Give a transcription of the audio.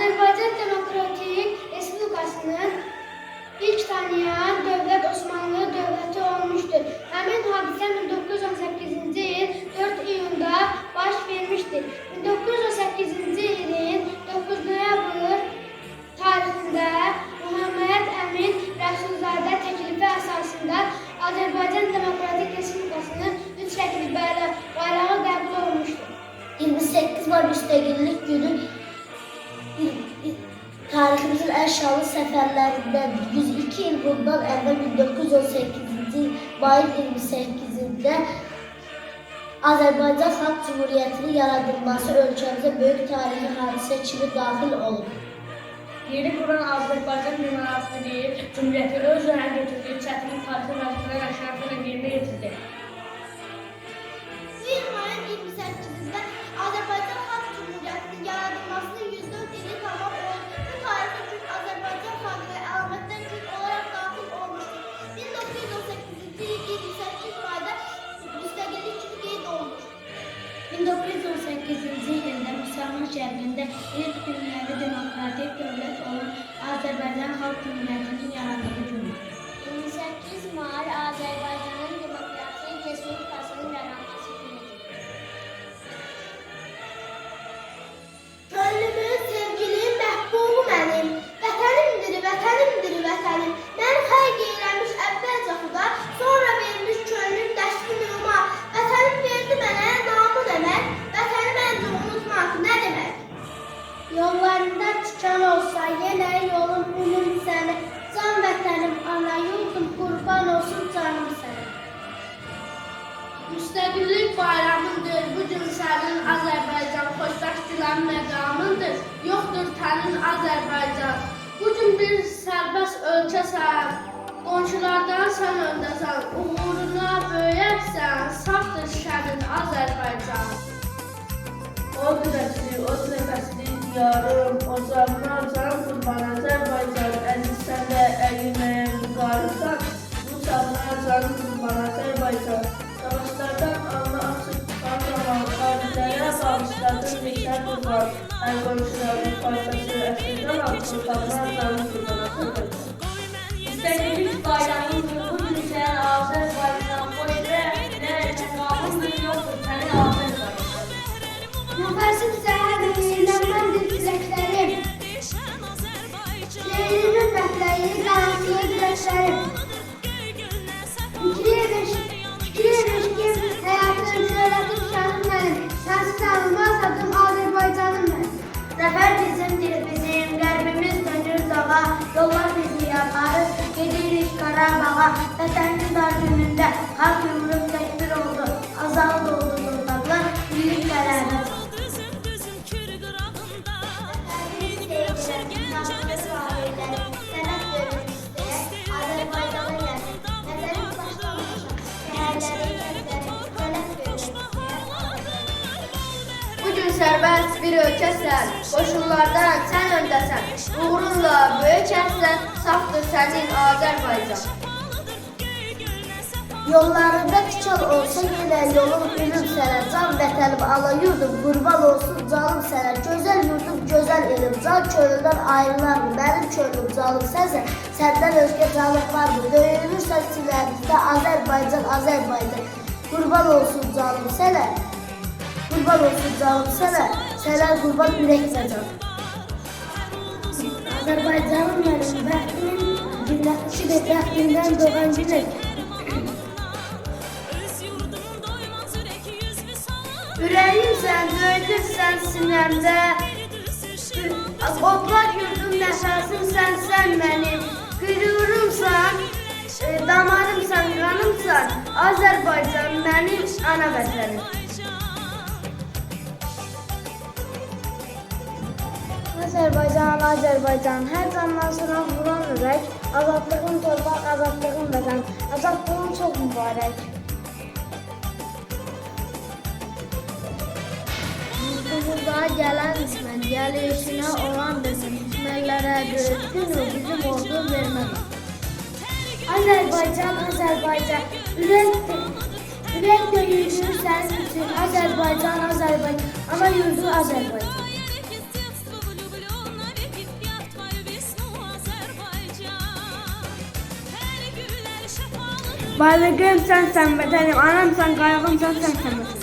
Azərbaycan Demokratik Respublikasının ilk tanıyan dövlət Osmanlı dövləti olmuşdur. Həmin hadisə 1918-ci il 4 iyunda baş vermişdir. 1918-ci ilin 9 noyabr tarixində Muhammed Əmin Rəsulzadə təklifi əsasında Azərbaycan Demokratik Respublikasının üç şəkil bayrağı qəbul olunmuşdur. 28 Mart Müstəqillik Günü tariximizin en şanlı səfərlərindən 102 il bundan əvvəl 1918-ci mayın 28-də Azərbaycan Xalq Cumhuriyyətinin yaradılması ölkəmizə böyük tarixi hadisə kimi daxil olub. Yeni kuran Azerbaycan Cumhuriyeti Cumhuriyeti öz önüne getirdiği çetin tarihı şehrinde ilk dünyada demokratik devlet olan Azerbaycan Halk Cumhuriyeti'nin yarandığı gündür. 28 Mart Azerbaycan'ın Çıkan olsa yenə yolum ümüm səni. Can vətənim, ana yurdum, qurban olsun canım sənə. Müstəqillik bayramındır, bu gün sənin Azərbaycan xoşbəxt gülan məqamındır. Yoxdur tənin Azərbaycan. Bu gün bir sərbəst ölkəsən, qonşulardan sən öndəsən, uğuruna böyəksən, safdır şənin Azərbaycan. O qüdrətli, o nəfəsli diyarım, o canlar can qurban Azərbaycan, əziz sən də əliməyən qarısan, bu canlar can qurban Azərbaycan. Savaşlardan alnı açıq çıxan zaman xariclərə bağışladın neçə qurban, hər qonşuların parçası əsirdən al, qurbanlar can qurban Azərbaycan. İstədilik bayramındır, qarantılı diləklərim. Fikri eviş, fikri eviş ki, həyatın şöhrətim şanım mənim. Sənsiz alınmaz adım Azərbaycanım mənim. Zəfər bizimdir bizim, qəlbimiz dönür dağa, yollar bizi yaparız, gedirik Qarabağa. Vətənli dar günündə Sərbəst bir ölkəsən, qoşullardan sən öndəsən. Uğurunla böyük ərsən, safdır sənin Azərbaycan. Yollarında tikan olsa yenə yolum ülüm sənə, can vətənim, ana yurdum, qurban olsun. Canım sənə, gözəl yurdum, gözəl elim, can könüldən ayrılarmı, mənim könlüm canım sənsə, səndən özgə canım varmı, döyülürsən sinəmizdə Azərbaycan, Azərbaycan, qurban olsun canım sənə, qurban olsun canım sənə, sənə qurban ürəkcə can. Azərbaycanım mənim, bəxtimin, gündəşidir, bəxtimdən doğan günək, Ürəyim sən, döyülürsən sinəmdə. Otlar yurdum nəfəsim sən, sən mənim. Qürurumsan, e, damarımsan, qanımsan. Azərbaycan mənim ana vətənim. Azərbaycan, Azərbaycan, hər candan sana vuran ürək, azadlığın torpaq, azadlığın vətən, azadlığın çox mübarək. Yurdumuzda gələn düşmən, gəlişinə olan desin, düşmənlərə döyüşdün o bizim ordu verməz. Azərbaycan, Azərbaycan, ürək, ürək döyüşür sənin üçün, Azərbaycan, Azərbaycan, ana yurdu Azərbaycan. Varlığım sen sen vətənim, anam sen qayğım sen sen sen.